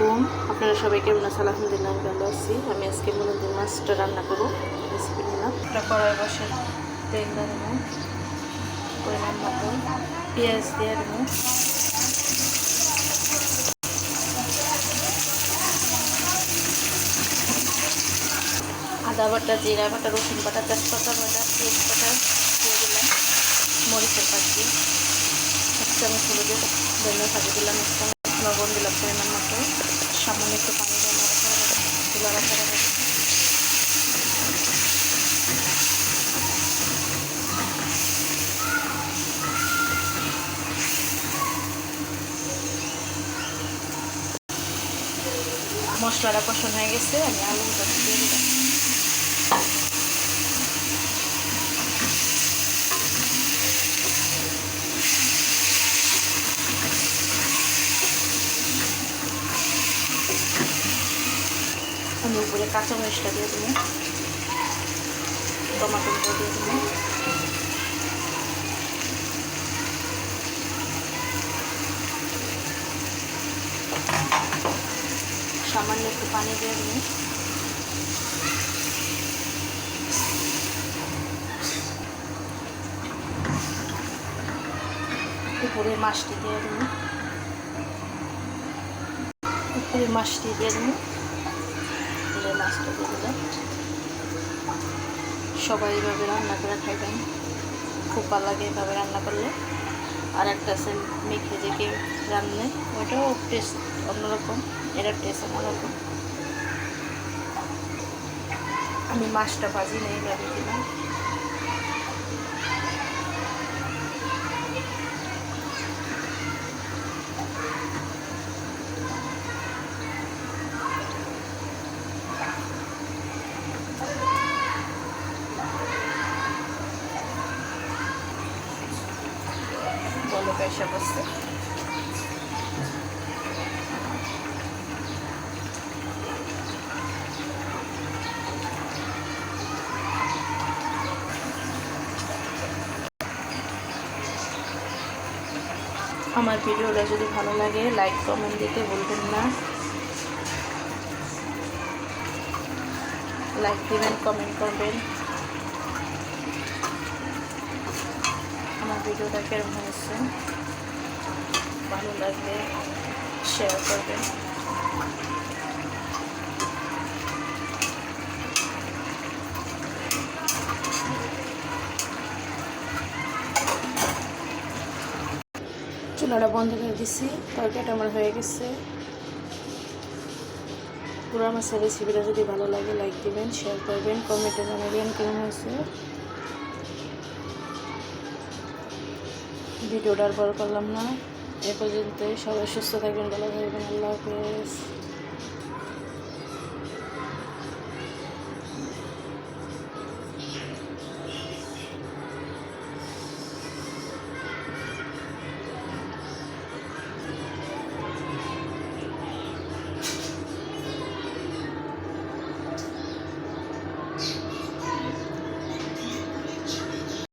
আলাইকুম। আপনারা সবাই কেমন আছেন? আলহামদুলিল্লাহ ভালো আছি। আমি আজকে মনোদিন মাছটা রান্না করব। রেসিপি নিলাম একটা কড়াই বসে, তেল দেবো। পরিমাণ মতো পেঁয়াজ দিয়ে দেবো। আদা বাটা, জিরা বাটা, রসুন বাটা, তেজপাতা বাটা, পেঁয়াজ বাটা দিয়ে দিলাম। মরিচের পাখি এক চামচ হলুদের ধন্য ভাজি দিলাম, এক চামচ লবণ দিলাম পরিমাণ। সামান্য একটু পানি দিয়ে মশলাটা কষানো হয়ে গেছে আমি আলু দিয়ে দিলাম। আমি উপরে কাঁচা মরিচটা দিয়ে দেবো। টমাটোটা দিয়ে দেবো। সামান্য একটু পানি দিয়ে দেবো। উপরে মাছটি দিয়ে দেবো। উপরে মাছটি দিয়ে দেবো। সবাই এভাবে রান্না করে খাইবেন। খুব ভালো লাগে এভাবে রান্না করলে। আর একটা আছে মেখে কেউ রান্নে। ওইটাও টেস্ট অন্যরকম, এটার টেস্ট অন্যরকম। আমি মাছটা ভাজি নেই এইভাবে দিলাম। বলো পয়সা বসছে আমার ভিডিওটা যদি ভালো লাগে লাইক কমেন্ট দিতে বলবেন না। লাইক দিবেন কমেন্ট করবেন আমার ভিডিওটা কেমন হয়েছে? ভালো লাগলে শেয়ার করবেন। চুলাটা বন্ধ করে দিছি, তরকারিটা আমার হয়ে গেছে। পুরো মাছের রেসিপিটা যদি ভালো লাগে লাইক দিবেন শেয়ার করবেন কমেন্টে জানাবেন কেমন হয়েছে। ভিডিওটা আর বড় করলাম না। এ পর্যন্তই সবাই সুস্থ থাকবেন ভালো থাকবেন আল্লাহ হাফেজ।